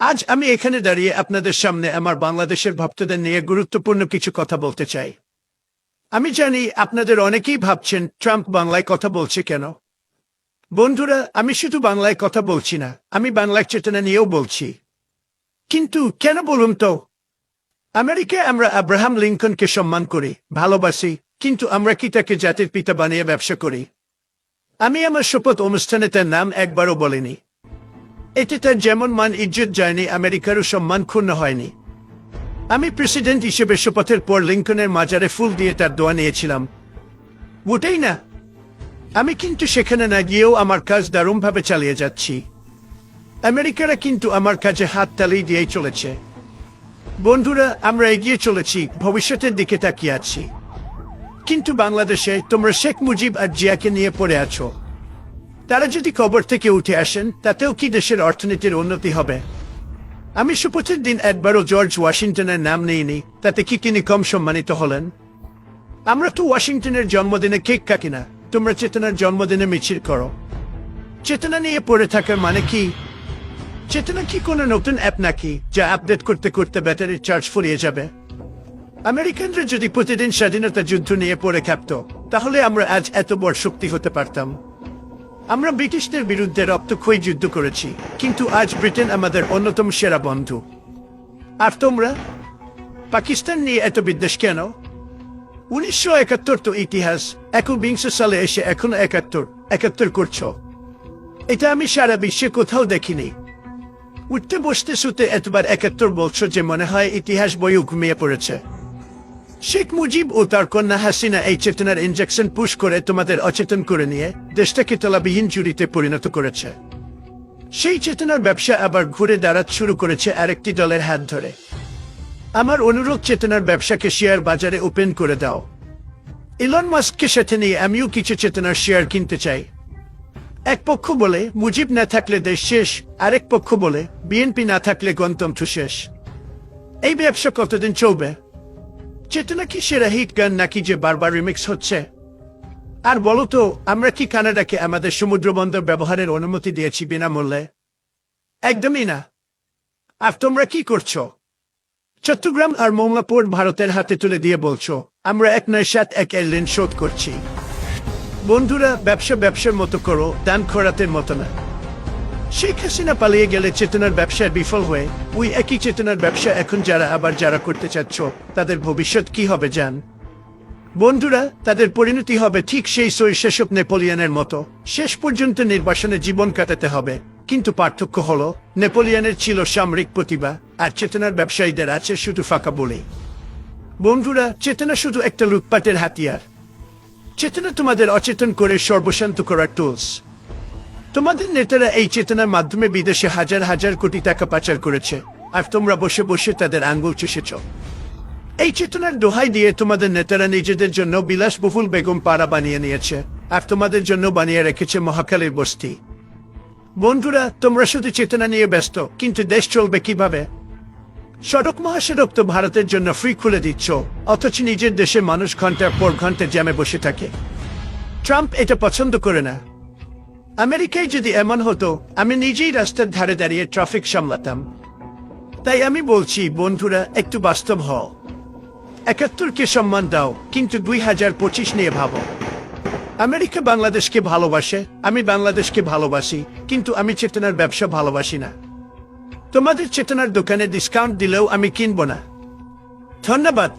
আজ আমি এখানে দাঁড়িয়ে আপনাদের সামনে আমার বাংলাদেশের ভক্তদের নিয়ে গুরুত্বপূর্ণ কিছু কথা বলতে চাই। আমি জানি আপনাদের অনেকেই ভাবছেন ট্রাম্প বাংলায় কথা বলছে কেন। বন্ধুরা, আমি শুধু বাংলায় কথা বলছি না, আমি বাংলার চেতনা নিয়েও বলছি। কিন্তু কেন বলুন তো? আমেরিকায় আমরা আব্রাহাম লিঙ্কনকে সম্মান করি, ভালোবাসি, কিন্তু আমরা কি তাকে জাতির পিতা বানিয়ে ব্যবসা করি? আমি আমার শপথ অনুষ্ঠানে তার নাম একবারও বলিনি। এতে তার যেমন মান ইজ্জত যায়নি আমেরিকারও সম্মান ক্ষুণ্ণ হয়নি। আমি প্রেসিডেন্ট হিসেবে শপথের পর লিঙ্কনের মাজারে ফুল দিয়ে তার দোয়া নিয়েছিলাম। ওটাই না। আমি কিন্তু সেখানে না গিয়েও আমার কাজ দারুণভাবে চালিয়ে যাচ্ছি। আমেরিকারা কিন্তু আমার কাজে হাত তালিয়ে দিয়েই চলেছে। বন্ধুরা, আমরা এগিয়ে চলেছি, ভবিষ্যতের দিকে তাকিয়ে আছি। কিন্তু বাংলাদেশে তোমরা শেখ মুজিব আর জিয়াকে নিয়ে পড়ে আছো। তারা যদি কবর থেকে উঠে আসেন, তাতেও কি দেশের অর্থনীতির উন্নতি হবে? আমি শপথের দিন একবারও জর্জ ওয়াশিংটনের নাম নেইনি, তাতে কি তিনি কম সম্মানিত হলেন? আমরা তো ওয়াশিংটনের জন্মদিনে কেক কাকি না, তোমরা চেতনার জন্মদিনে মিছিল করো। চেতনা নিয়ে পড়ে থাকার মানে কি? চেতনা কি কোনো নতুন অ্যাপ নাকি, যা আপডেট করতে করতে ব্যাটারির চার্জ ফুরিয়ে যাবে? আমেরিকানরা যদি প্রতিদিন স্বাধীনতা যুদ্ধ নিয়ে পড়ে খাপত তাহলে আমরা আজ এত বড় শক্তি হতে পারতাম। আমরা ব্রিটিশদের বিরুদ্ধে রক্তক্ষয়ী যুদ্ধ করেছি, কিন্তু আজ ব্রিটেন আমাদের অন্যতম সেরা বন্ধু। আর তোমরা? পাকিস্তান নিয়ে এত বিদ্বেষ কেন? উনিশশো একাত্তর তো ইতিহাস, এখন একবিংশ সালে এসে এখন একাত্তর একাত্তর করছ। এটা আমি সারা বিশ্বে কোথাও দেখিনি। উঠতে বসতে শুতে এতবার একাত্তর বলছো যে মনে হয় ইতিহাস বইও ঘুমিয়ে পড়েছে। শেখ মুজিব ও তার কন্যা হাসিনা এই চেতনার ইনজেকশন পুশ করে তোমাদের অচেতন করে নিয়ে দেশটাকে তলাবিহীন জুড়িতে পরিণত করেছে। সেই চেতনার ব্যবসা আবার ঘুরে দাঁড়াতে শুরু করেছে আরেকটি দলের হাত ধরে। আমার অনুরোধ চেতনার ব্যবসাকে শেয়ার বাজারে ওপেন করে দাও। ইলন মাস্ককে সাথে নিয়ে আমিও কিছু চেতনার শেয়ার কিনতে চাই। এক পক্ষ বলে, মুজিব না থাকলে দেশ শেষ। আরেক পক্ষ বলে, বিএনপি না থাকলে গণতন্ত্র শেষ। এই ব্যবসা কতদিন চলবে? চেতনা কি সেরা হিট গান নাকি যে বারবার রিমিক্স হচ্ছে। আর বলো তো, আমরা কি কানাডাকে আমাদের সমুদ্র বন্দর ব্যবহারের অনুমতি দিয়েছি বিনামূল্যে? একদমই না। আর তোমরা কি করছ? চট্টগ্রাম আর মোংলাপুর ভারতের হাতে তুলে দিয়ে বলছো, আমরা এক নয় সাত এক এর শোধ করছি। বন্ধুরা, ব্যবসা ব্যবসার মতো করো, দান খরাতের মতো না। শেখ হাসিনা পালিয়ে গেলে চেতনার ব্যবসায় বিফল হয়ে, ওই একই চেতনার ব্যবসা এখন যারা আবার যারা করতে চাচ্ছ, তাদের ভবিষ্যৎ কি হবে জান? বন্ধুরা, তাদের পরিণতি হবে ঠিক সেই শৈশব নেপোলিয়নের মতো। শেষ পর্যন্ত নির্বাসনে জীবন কাটাতে হবে। কিন্তু পার্থক্য হলো, নেপোলিয়ানের ছিল সামরিক প্রতিভা, আর চেতনার ব্যবসায়ীদের আছে শুধু ফাঁকা বলেই বন্ধুরা, চেতনা শুধু একটা লুটপাটের হাতিয়ার। চেতনা তোমাদের অচেতন করে সর্বশান্ত করার টুলস তোমাদের নেতারা এই চেতনার মাধ্যমে বিদেশে হাজার হাজার কোটি টাকা পাচার করেছে। আর তোমরা বসে বসে তাদের আঙ্গুল চুষেছ। এই চেতনার দোহাই দিয়ে তোমাদের নেতারা নিজেদের জন্য বিলাসবহুল বেগম পাড়া বানিয়ে নিয়েছে। আর তোমাদের জন্য বানিয়ে রেখেছে মহাকালীর বস্তি। বন্ধুরা, তোমরা শুধু চেতনা নিয়ে ব্যস্ত, কিন্তু দেশ চলবে কীভাবে? সড়ক মহাসড়ক তো ভারতের জন্য ফ্রি খুলে দিচ্ছ, অথচ নিজের দেশে মানুষ ঘণ্টার পর ঘণ্টা জ্যামে বসে থাকে। ট্রাম্প এটা পছন্দ করে না। আমেরিকায় যদি এমন হতো আমি নিজেই রাস্তার ধারে দাঁড়িয়ে ট্রাফিক সামলাতাম তাই আমি বলছি বন্ধুরা একটু বাস্তব হও একাত্তরকে সম্মান দাও কিন্তু দুই হাজার পঁচিশ নিয়ে ভাবো আমেরিকা বাংলাদেশকে ভালোবাসে আমি বাংলাদেশকে ভালোবাসি কিন্তু আমি চেতনার ব্যবসা ভালোবাসি না তোমাদের চেতনার দোকানে ডিসকাউন্ট দিলেও আমি কিনব না ধন্যবাদ